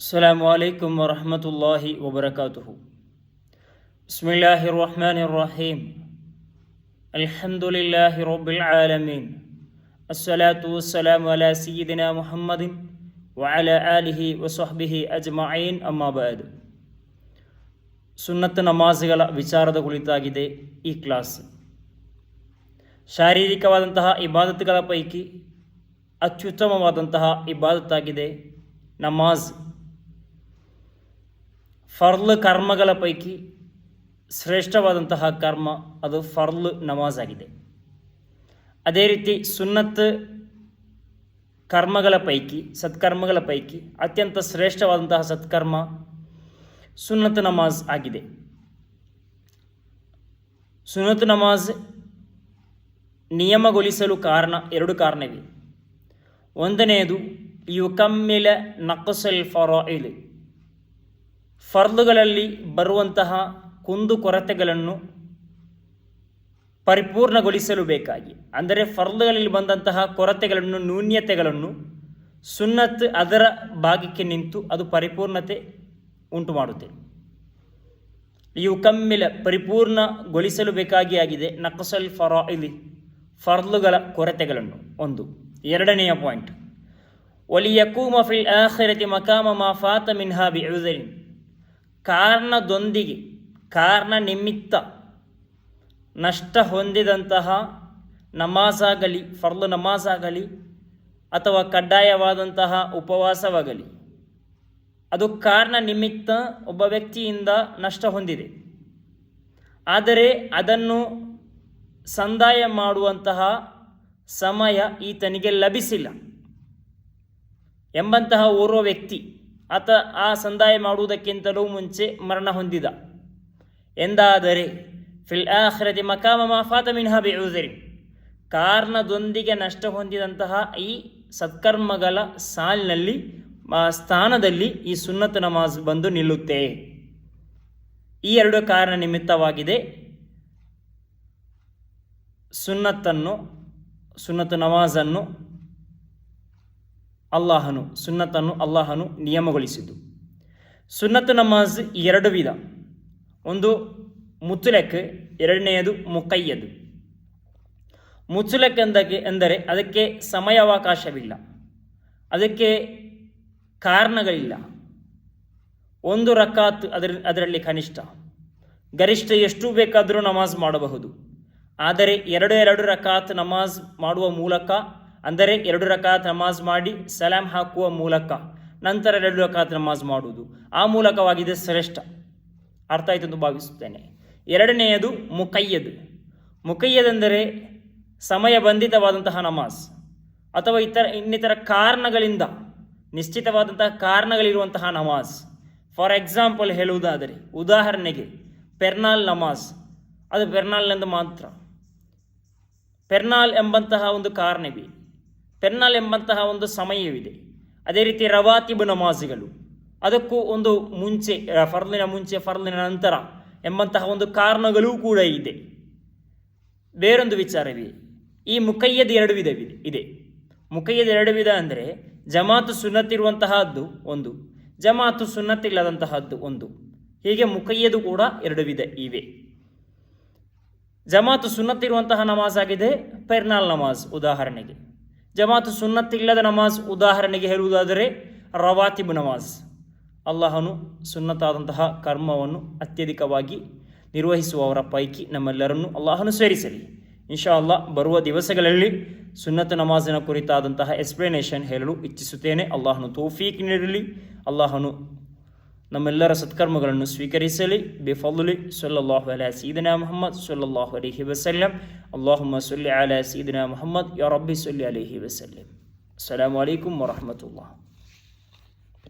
السلام عليكم ورحمة الله وبركاته بسم الله الرحمن الرحيم الحمد لله رب العالمين الصلاة والسلام على سيدنا محمد وعلى آله وصحبه أجمعين أما بعد ಸುನ್ನತ್ ನಮಾಜ್ಗಳ ವಿಚಾರದ ಕುರಿತಾಗಿದೆ ಈ ಕ್ಲಾಸ್ ಶಾರೀರಿಕವಾದಂತಹ ಇಬಾದತ್ಗಳ ಪೈಕಿ ಅತ್ಯುತ್ತಮವಾದಂತಹ ಇಬಾದತ್ತಾಗಿದೆ ನಮಾಜ್ ಫರ್ಲ್ ಕರ್ಮಗಳ ಪೈಕಿ ಶ್ರೇಷ್ಠವಾದಂತಹ ಕರ್ಮ ಅದು ಫರ್ಲ್ ನಮಾಜ್ ಆಗಿದೆ ಅದೇ ರೀತಿ ಸುನ್ನತ್ ಕರ್ಮಗಳ ಪೈಕಿ, ಸತ್ಕರ್ಮಗಳ ಪೈಕಿ ಅತ್ಯಂತ ಶ್ರೇಷ್ಠವಾದಂತಹ ಸತ್ಕರ್ಮ ಸುನ್ನತ್ ನಮಾಜ್ ಆಗಿದೆ. ಸುನ್ನತ್ ನಮಾಜ್ ನಿಯಮಗೊಳಿಸಲು ಕಾರಣ ಎರಡು ಕಾರಣವಿವೆ ಒಂದನೆಯದು, ಯುಕಮ್ಮಿಲ ನಕಸಲ್ ಫರಾಯಿಲ್. ಫರ್ದುಗಳಲ್ಲಿ ಬರುವಂತಹ ಕುಂದು ಕೊರತೆಗಳನ್ನು ಪರಿಪೂರ್ಣಗೊಳಿಸಲು ಬೇಕಾಗಿ. ಅಂದರೆ ಫರ್ದುಗಳಲ್ಲಿ ಬಂದಂತಹ ಕೊರತೆಗಳನ್ನು ನ್ಯೂನ್ಯತೆಗಳನ್ನು ಸುನ್ನತ್ ಅದರ ಭಾಗಕ್ಕೆ ನಿಂತು ಅದು ಪರಿಪೂರ್ಣತೆ ಉಂಟು ಮಾಡುತ್ತೆ. ಇವು ಕಮ್ಮಿಲ ಪರಿಪೂರ್ಣಗೊಳಿಸಲು ಬೇಕಾಗಿ ಆಗಿದೆ ನಕಸಲ್ ಇಲ್ಲಿ ಫರ್ಲುಗಳ ಕೊರತೆಗಳನ್ನು. ಒಂದು, ಎರಡನೆಯ ಪಾಯಿಂಟ್. ಒಲಿಯಕೂಮ ಫಿಲ್ ಆಖಿರತಿ ಮಕಾಮ ಮಾ ಫಾತ ಮಿನ್ಹಾ ಬಿಉದರಿನ್ ಕಾರಣದೊಂದಿಗೆ, ಕಾರಣ ನಿಮಿತ್ತ ನಷ್ಟ ಹೊಂದಿದಂತಹ ನಮಾಜಾಗಲಿ ಫರ್ಲು ನಮಾಜಾಗಲಿ ಅಥವಾ ಕಡ್ಡಾಯವಾದಂತಹ ಉಪವಾಸವಾಗಲಿ, ಅದು ಕಾರಣ ನಿಮಿತ್ತ ಒಬ್ಬ ವ್ಯಕ್ತಿಯಿಂದ ನಷ್ಟ ಹೊಂದಿದೆ. ಆದರೆ ಅದನ್ನು ಸಂದಾಯ ಮಾಡುವಂತಹ ಸಮಯ ಈತನಿಗೆ ಲಭಿಸಿಲ್ಲ ಎಂಬಂತಹ ಓರ್ವ ವ್ಯಕ್ತಿ ಆತ ಆ ಸಂದಾಯ ಮಾಡುವುದಕ್ಕಿಂತಲೂ ಮುಂಚೆ ಮರಣ ಹೊಂದಿದ. ಎಂದಾದರೆ, ಫಿಲ್ ಆಖ್ರತಿ ಮಕಾಮ ಮಾಫಾತ ಮಿನ್ಹಾ ಬಿಉದರಿ ಕಾರಣದೊಂದಿಗೆ ನಷ್ಟ ಹೊಂದಿದಂತಹ ಈ ಸತ್ಕರ್ಮಗಳ ಸಾಲಿನಲ್ಲಿ ಸ್ಥಾನದಲ್ಲಿ ಈ ಸುನ್ನತ್ ನಮಾಜ್ ಬಂದು ನಿಲ್ಲುತ್ತೆ. ಈ ಎರಡು ಕಾರಣ ನಿಮಿತ್ತವಾಗಿದೆ. ಸುನ್ನತ್ತನ್ನು, ಸುನ್ನತ್ ನಮಾಜನ್ನು ಅಲ್ಲಾಹನು ಸುನ್ನತನ್ನು ಅಲ್ಲಾಹನು ನಿಯಮಗೊಳಿಸಿದ್ದು. ಸುನ್ನತ್ ನಮಾಜ್ ಎರಡು ವಿಧ. ಒಂದು ಮುಚ್ಚುಲೆಕ್ ಎರಡನೆಯದು ಮುಕ್ಕಯ್ಯದು ಮುಚ್ಚುಲೆಕ್ ಎಂದಕ್ಕೆ, ಎಂದರೆ ಅದಕ್ಕೆ ಸಮಯಾವಕಾಶವಿಲ್ಲ. ಅದಕ್ಕೆ ಕಾರಣಗಳಿಲ್ಲ. ಒಂದು ರಕಾತ್ ಅದರ, ಅದರಲ್ಲಿ ಕನಿಷ್ಠ. ಗರಿಷ್ಠ ಎಷ್ಟು ಬೇಕಾದರೂ ನಮಾಜ್ ಮಾಡಬಹುದು. ಆದರೆ ಎರಡು ಎರಡು ರಕಾತ್ ನಮಾಜ್ ಮಾಡುವ ಮೂಲಕ ಅಂದರೆ ಎರಡು ರಕಾತ್ ನಮಾಜ್ ಮಾಡಿ ಸಲಾಂ ಹಾಕುವ ಮೂಲಕ, ನಂತರ ಎರಡು ರಕಾತ್ ನಮಾಜ್ ಮಾಡುವುದು. ಆ ಮೂಲಕವಾಗಿದೆ ಶ್ರೇಷ್ಠ. ಅರ್ಥ ಆಯಿತು ಎಂದು ಭಾವಿಸುತ್ತೇನೆ. ಎರಡನೆಯದು ಮುಕಯ್ಯದು. ಮುಕಯ್ಯದೆಂದರೆ ಸಮಯ ಬಂಧಿತವಾದಂತಹ ನಮಾಜ್ ಅಥವಾ ಇತರ ಇನ್ನಿತರ ಕಾರಣಗಳಿಂದ ನಿಶ್ಚಿತವಾದಂತಹ ಕಾರಣಗಳಿರುವಂತಹ ನಮಾಜ್. ಫಾರ್ ಎಕ್ಸಾಂಪಲ್ ಹೇಳುವುದಾದರೆ, ಉದಾಹರಣೆಗೆ ಪೆರ್ನಾಲ್ ನಮಾಜ್. ಅದು ಪೆರ್ನಾಲ್ನಿಂದ ಮಾತ್ರ. ಪೆರ್ನಾಲ್ ಎಂಬಂತಹ ಒಂದು ಕಾರಣವಿದೆ ಪೆರ್ನಾಲ್ ಎಂಬಂತಹ ಒಂದು ಸಮಯವಿದೆ. ಅದೇ ರೀತಿ ರವಾತಿಬು ನಮಾಜಿಗಳು. ಅದಕ್ಕೂ ಒಂದು ಮುಂಚೆ ಫರ್ಲಿನ ಮುಂಚೆ, ಫರ್ಲಿನ ನಂತರ ಎಂಬಂತಹ ಒಂದು ಕಾರಣಗಳೂ ಕೂಡ ಇದೆ. ಬೇರೊಂದು ವಿಚಾರವಿದೆ ಈ ಮುಖಯ್ಯದ ಎರಡು ವಿಧವಿದೆ ಇದೆ. ಮುಖಯ್ಯದ ಎರಡು ವಿಧ ಅಂದರೆ ಜಮಾತು ಸುನ್ನತಿರುವಂತಹದ್ದು ಒಂದು, ಜಮಾತು ಸುನ್ನತ್ತಿಲ್ಲದಂತಹದ್ದು ಒಂದು. ಹೀಗೆ ಮುಖಯ್ಯದು ಕೂಡ ಎರಡು ವಿಧ ಇವೆ. ಜಮಾತು ಸುನ್ನತಿರುವಂತಹ ನಮಾಜ್ ಆಗಿದೆ, ಪೆರ್ನಾಲ್ ನಮಾಜ್ ಉದಾಹರಣೆಗೆ. ಜಮಾತು ಸುನ್ನತ್ತಿಲ್ಲದ ನಮಾಜ್ ಉದಾಹರಣೆಗೆ ಹೇಳುವುದಾದರೆ ರವಾತಿಬ್ ನಮಾಜ್. ಅಲ್ಲಾಹನು ಸುನ್ನತಾದಂತಹ ಕರ್ಮವನ್ನು ಅತ್ಯಧಿಕವಾಗಿ ನಿರ್ವಹಿಸುವವರ ಪೈಕಿ ನಮ್ಮೆಲ್ಲರನ್ನು ಅಲ್ಲಾಹನು ಸೇರಿಸಲಿ. ಇನ್ಶಾ ಅಲ್ಲಾ ಬರುವ ದಿವಸಗಳಲ್ಲಿ ಸುನ್ನತ ನಮಾಜಿನ ಕುರಿತಾದಂತಹ ಎಕ್ಸ್ಪ್ಲನೇಷನ್ ಹೇಳಲು ಇಚ್ಛಿಸುತ್ತೇನೆ. ಅಲ್ಲಾಹನು ತೌಫೀಕ್ ನೀಡಲಿ. ಅಲ್ಲಾಹನು ನಮ್ಮೆಲ್ಲರ ಸತ್ಕರ್ಮಗಳನ್ನು ಸ್ವೀಕರಿಸಲಿ ಬಿಫಲಿ ಸೊಲ್ಲಾಹು ಅಲ ಸೀದನಾ ಮೊಹಮ್ಮದ್ ಸೊಲ್ಲಾಹು ಅಲಹಿ ವಸಲ್ಲಂ ಅಲ್ಲಾಹುಮ್ಮ ಸೊಲ್ಲಿ ಅಲ ಸೀದನಾ ಮೊಹಮ್ಮದ್ ಯಾ ರಬ್ಬಿ ಸೊಲ್ಲಿ ಅಲಹಿ ವಸಲ್ಲಂ ಅಸ್ಸಲಾಮು ಅಲೈಕುಮ್ ವರಹಮತುಲ್ಲಾಹ